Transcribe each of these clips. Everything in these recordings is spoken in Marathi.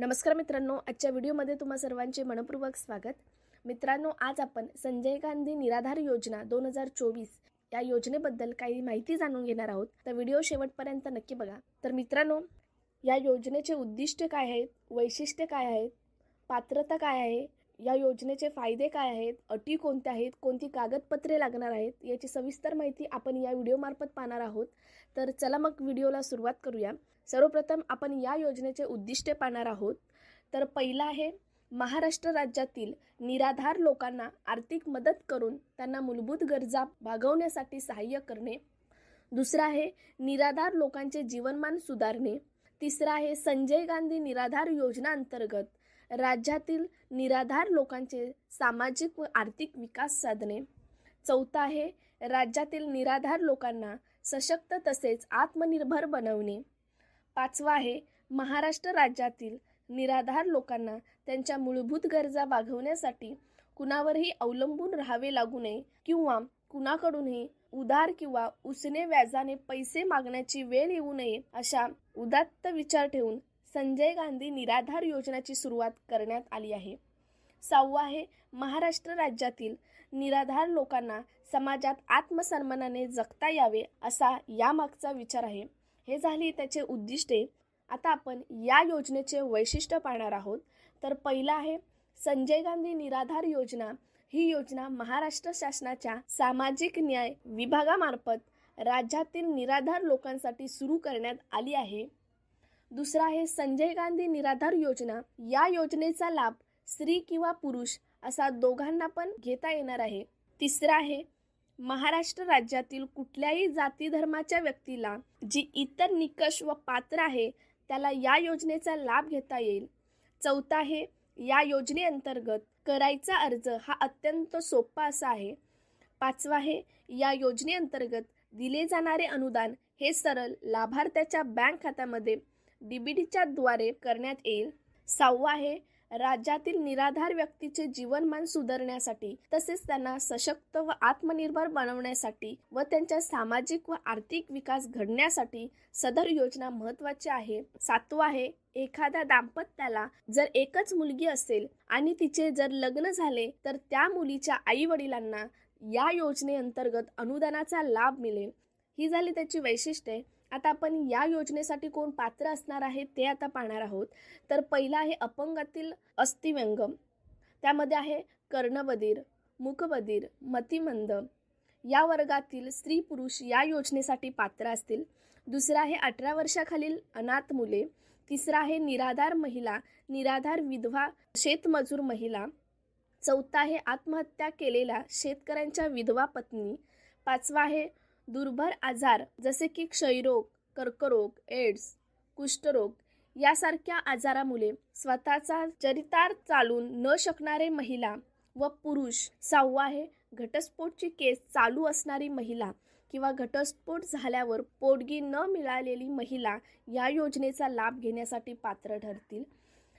नमस्कार मित्रांनो आजच्या व्हिडिओमध्ये तुम्हा सर्वांचे मनपूर्वक स्वागत. मित्रांनो आज आपण संजय गांधी निराधार योजना दोन हजार चोवीस या योजनेबद्दल काही माहिती जाणून घेणार आहोत. तर व्हिडिओ शेवटपर्यंत नक्की बघा. तर मित्रांनो या योजनेचे उद्दिष्ट काय आहेत? वैशिष्ट्य काय आहेत? पात्रता काय आहे? या योजनेचे फायदे काय आहेत? अटी कोणत्या आहेत? कोणती कागदपत्रे लागणार आहेत? याची सविस्तर माहिती आपण या व्हिडिओमार्फत पाहणार आहोत. तर चला मग व्हिडिओला सुरुवात करूया. सर्वप्रथम आपण या योजनेचे उद्दिष्टे पाहणार आहोत. तर पहिला आहे महाराष्ट्र राज्यातील निराधार लोकांना आर्थिक मदत करून त्यांना मूलभूत गरजा भागवण्यासाठी सहाय्य करणे. दुसरं आहे निराधार लोकांचे जीवनमान सुधारणे. तिसरं आहे संजय गांधी निराधार योजना अंतर्गत राज्यातील निराधार लोकांचे सामाजिक व आर्थिक विकास साधणे. चौथा आहे राज्यातील निराधार लोकांना सशक्त तसेच आत्मनिर्भर बनवणे. पाचवा आहे महाराष्ट्र राज्यातील निराधार लोकांना त्यांच्या मूलभूत गरजा भागवण्यासाठी कुणावरही अवलंबून राहावे लागू नये किंवा कुणाकडूनही उधार किंवा उसने व्याजाने पैसे मागण्याची वेळ येऊ नये अशा उदात्त विचार ठेवून संजय गांधी निराधार योजनाची सुरुवात करण्यात आली आहे. सहावा आहे महाराष्ट्र राज्यातील निराधार लोकांना समाजात आत्मसन्मानाने जगता यावे असा यामागचा विचार आहे. हे झाली त्याचे उद्दिष्टे. आता आपण या योजनेचे वैशिष्ट्य पाहणार आहोत. तर पहिलं आहे संजय गांधी निराधार योजना. ही योजना महाराष्ट्र शासनाच्या सामाजिक न्याय विभागामार्फत राज्यातील निराधार लोकांसाठी सुरू करण्यात आली आहे. दुसरा आहे संजय गांधी निराधार योजना. या योजनेचा लाभ स्त्री किंवा पुरुष असा दोघांना पण घेता येणार आहे. तिसरा आहे महाराष्ट्र राज्यातील कुठल्याही जाती धर्माच्या व्यक्तीला जी इतर निकष व पात्र आहे त्याला या योजनेचा लाभ घेता येईल. चौथा आहे या योजनेअंतर्गत करायचा अर्ज हा अत्यंत सोपा असा आहे. पाचवा आहे या योजनेअंतर्गत दिले जाणारे अनुदान हे सरळ लाभार्थ्याच्या बँक खात्यामध्ये डीबीडीच्या द्वारे करण्यात येईल. सहावा आहे राज्यातील निराधार व्यक्तीचे जीवनमान सुधारण्यासाठी तसेच त्यांना सशक्त व आत्मनिर्भर बनवण्यासाठी व त्यांच्या सामाजिक व आर्थिक विकास घडण्यासाठी सदर योजना महत्वाची आहे. सातवा आहे एखाद्या दाम्पत्याला जर एकच मुलगी असेल आणि तिचे जर लग्न झाले तर त्या मुलीच्या आई वडिलांना या योजनेअंतर्गत अनुदानाचा लाभ मिळेल. ही झाली त्याची वैशिष्ट्ये. आता आपण या योजनेसाठी कोण पात्र असणार आहे ते आता पाहणार आहोत. तर पहिला आहे अपंगातील अस्थिव्यंगम. त्यामध्ये आहे कर्णबधीर मुखबधीर मतिमंद. या वर्गातील स्त्री पुरुष या योजनेसाठी पात्र असतील. दुसरा आहे अठरा वर्षाखालील अनाथ मुले. तिसरा आहे निराधार महिला निराधार विधवा शेतमजूर महिला. चौथा आहे आत्महत्या केलेल्या शेतकऱ्यांच्या विधवा पत्नी. पाचवा आहे दुर्भर आजार जसे की क्षयरोग कर्करोग एड्स कुष्ठरोग यासारख्या आजारामुळे स्वतःचा चरितार्थ चालून न शकणारे महिला व पुरुष सहावा आहे. घटस्फोटची केस चालू असणारी महिला किंवा घटस्फोट झाल्यावर पोटगी न मिळालेली महिला या योजनेचा लाभ घेण्यासाठी पात्र ठरतील.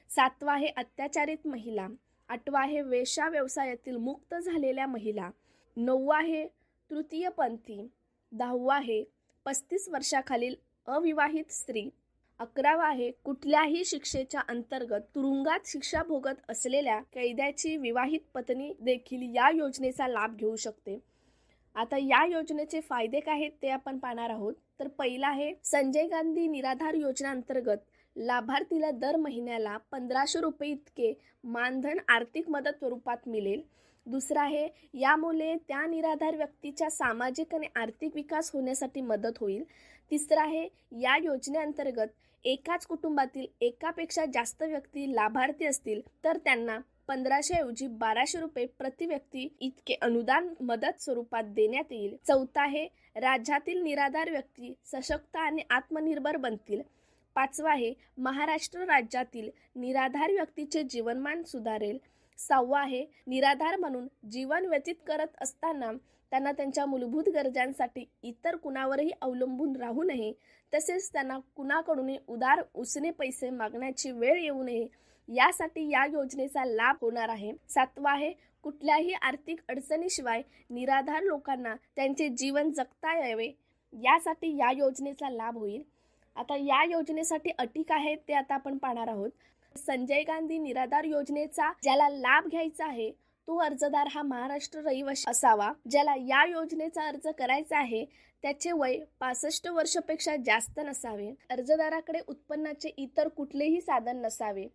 सातवा आहे अत्याचारित महिला. आठवा आहे वेश्या व्यवसायातील मुक्त झालेल्या महिला. नववा आहे तृतीयपंथी. दहावा आहे. पस्तीस वर्षाखालील अविवाहित स्त्री. अकरावा आहे. कुठल्याही शिक्षेच्या अंतर्गत तुरुंगात शिक्षा भोगत असलेल्या कैद्याची विवाहित पत्नी देखील या योजनेचा लाभ घेऊ शकते. आता या योजनेचे फायदे काय आहेत ते आपण पाहणार आहोत. तर पहिला आहे संजय गांधी निराधार योजना अंतर्गत लाभार्थीला दर महिन्याला पंधराशे रुपये इतके मानधन आर्थिक मदत स्वरूपात मिळेल. दुसरं आहे यामुळे त्या निराधार व्यक्तीच्या सामाजिक आणि आर्थिक विकास होण्यासाठी मदत होईल. तिसरं आहे या योजनेअंतर्गत एकाच कुटुंबातील एकापेक्षा जास्त व्यक्ती लाभार्थी असतील तर त्यांना पंधराशे ऐवजी बाराशे रुपये प्रति व्यक्ती इतके अनुदान मदत स्वरूपात देण्यात येईल. चौथा आहे राज्यातील निराधार व्यक्ती सशक्त आणि आत्मनिर्भर बनतील. पाचवा आहे महाराष्ट्र राज्यातील निराधार व्यक्तीचे जीवनमान सुधारेल. सहावा आहे निराधार म्हणून जीवन व्यतीत करत असताना त्यांना त्यांच्या मूलभूत गरजांसाठी इतर कुणावरही अवलंबून राहू नये. तसेच त्यांना कुणाकडूनही उदार उसने पैसे मागण्याची वेळ येऊ नये. यासाठी या योजनेचा लाभ होणार आहे. सातवा आहे कुठल्याही आर्थिक अडचणीशिवाय निराधार लोकांना त्यांचे जीवन जगता यावे. यासाठी या योजनेचा लाभ होईल. आता या योजनेसाठी अटी काय आहेत ते आता आपण पाहणार आहोत. संजय गांधी निराधार योजनेचा ज्याला लाभ घ्यायचा आहे तो अर्जदार हा महाराष्ट्र रहिवासी असावा. ज्याला या योजनेचा अर्ज करायचा आहे त्याचे वय पासष्ट वर्षापेक्षा जास्त नसावे. अर्जदाराकडे उत्पन्नाचे इतर कुठलेही साधन नसावे.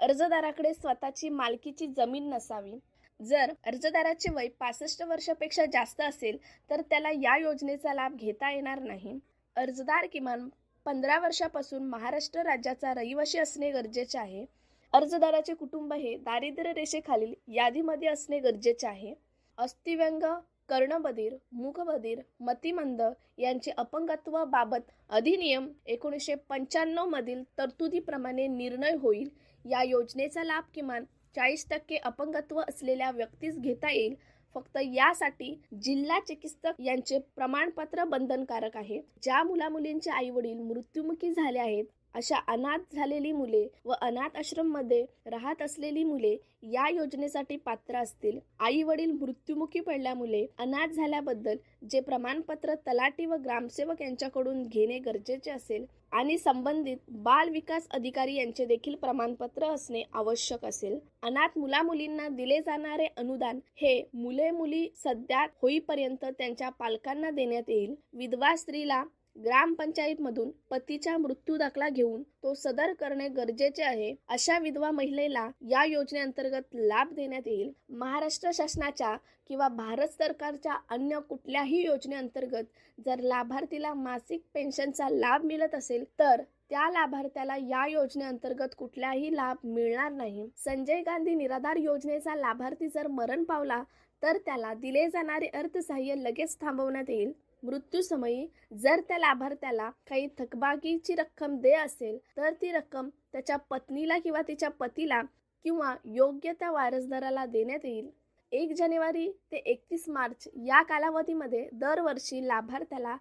अर्जदाराकडे स्वतःची मालकीची जमीन नसावी. जर अर्जदाराचे वय पासष्ट वर्षापेक्षा जास्त असेल तर त्याला या योजनेचा लाभ घेता येणार नाही. अर्जदार किमान पंधरा वर्षापासून महाराष्ट्र राज्याचा रहिवासी असणे गरजेचे आहे. अर्जदाराचे कुटुंब हे दारिद्र्य रेषेखालील यादीमध्ये असणे गरजेचे आहे. अस्थिव्यंग कर्णबधीर मुखबधीर मतिमंद यांचे अपंगत्व बाबत अधिनियम एकोणीसशे पंच्याण्णव मधील तरतुदीप्रमाणे निर्णय होईल. या योजनेचा लाभ किमान चाळीस टक्के अपंगत्व असलेल्या व्यक्तीस घेता येईल. फक्त यासाठी जिल्हा चिकित्सक यांचे प्रमाणपत्र बंधनकारक आहे. ज्या मुला मुलींचे आई वडील मृत्युमुखी झाले आहेत अशा अनाथ झालेली मुले व अनाथ आश्रममध्ये राहत असलेली मुले या योजनेसाठी पात्र असतील. आई वडील मृत्युमुखी पडल्यामुळे अनाथ झाल्याबद्दल जे प्रमाणपत्र तलाठी व ग्रामसेवक यांच्याकडून घेणे गरजेचे असेल आणि संबंधित बाल विकास अधिकारी यांचे देखील प्रमाणपत्र असणे आवश्यक असेल. अनाथ मुला मुलींना दिले जाणारे अनुदान हे मुले मुली सध्या होईपर्यंत त्यांच्या पालकांना देण्यात येईल. विधवा स्त्रीला ग्रामपंचायतमधून पतीचा मृत्यू दाखला घेऊन तो सदर करणे गरजेचे आहे अशा विधवा महिलेला या योजनेअंतर्गत लाभ देण्यात येईल. महाराष्ट्र शासनाच्या किंवा भारत सरकारच्या अन्य कुठल्याही योजनेअंतर्गत जर लाभार्थीला मासिक पेन्शनचा लाभ मिळत असेल तर त्या लाभार्थ्याला या योजनेअंतर्गत कुठलाही लाभ मिळणार नाही. संजय गांधी निराधार योजनेचा लाभार्थी जर मरण पावला तर त्याला दिले जाणारे अर्थसहाय्य लगेच थांबवण्यात येईल. मृत्यूसमयी जर त्या लाभार्थ्याला काही थकबाकीची रक्कम दे असेल तर ती रक्कम त्याच्या पत्नीला किंवा तिच्या पतीला किंवा योग्य त्या वारसदाराला देण्यात येईल. एक जानेवारी ते एकतीस मार्च या कालावधीमध्ये दरवर्षी लाभार्थ्याला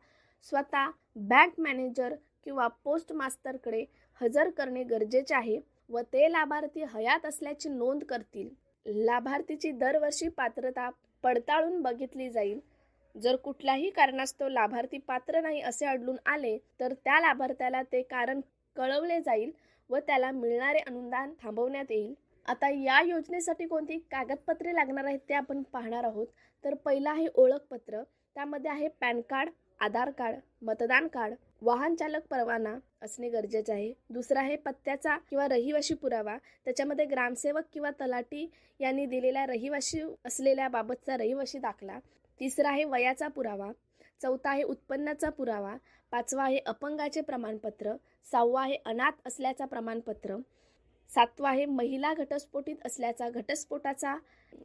स्वतः बँक मॅनेजर किंवा पोस्ट मास्तरकडे हजर करणे गरजेचे आहे व ते लाभार्थी हयात असल्याची नोंद करतील. लाभार्थीची दरवर्षी पात्रता पडताळून बघितली जाईल. जर कुठल्याही कारणास्तव लाभार्थी पात्र नाही असे आढळून आले तर त्या लाभार्थ्याला ते कारण कळवले जाईल व त्याला मिळणारे अनुदान थांबवण्यात येईल. आता या योजनेसाठी कोणती कागदपत्रे लागणार आहेत ते आपण पाहणार आहोत. तर पहिलं आहे ओळखपत्र त्यामध्ये आहे पॅन कार्ड आधार कार्ड मतदान कार्ड वाहन चालक परवाना असणे गरजेचे आहे. दुसरा आहे पत्त्याचा किंवा रहिवाशी पुरावा त्याच्यामध्ये ग्रामसेवक किंवा तलाठी यांनी दिलेल्या रहिवाशी असलेल्या बाबतचा रहिवाशी दाखला. तिसरा आहे वयाचा पुरावा. चौथा आहे उत्पन्नाचा पुरावा. पाचवा आहे अपंगाचे प्रमाणपत्र. सहावा आहे अनाथ असल्याचा प्रमाणपत्र. सातवा आहे महिला घटस्फोटीत असल्याचा घटस्फोटाचा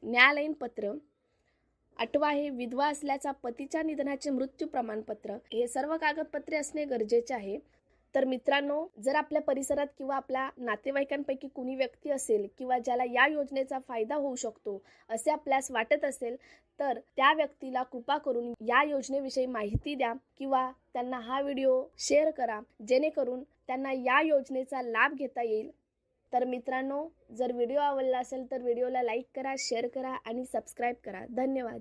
न्यायालयीन पत्र. आठवा आहे विधवा असल्याचा पतीच्या निधनाचे मृत्यू प्रमाणपत्र. हे सर्व कागदपत्रे असणे गरजेचे आहे. तर मित्रांनो जर आपल्या परिसरात किंवा आपल्या नातेवाईकांपैकी कुणी व्यक्ती असेल किंवा ज्याला या योजनेचा फायदा होऊ शकतो असे आपल्यास वाटत असेल तर त्या व्यक्तीला कृपा करून या योजनेविषयी माहिती द्या किंवा त्यांना हा व्हिडिओ शेअर करा जेणेकरून त्यांना या योजनेचा लाभ घेता येईल. तर मित्रांनो जर व्हिडिओ आवडला असेल तर व्हिडिओला लाईक करा शेअर करा आणि सबस्क्राईब करा. धन्यवाद.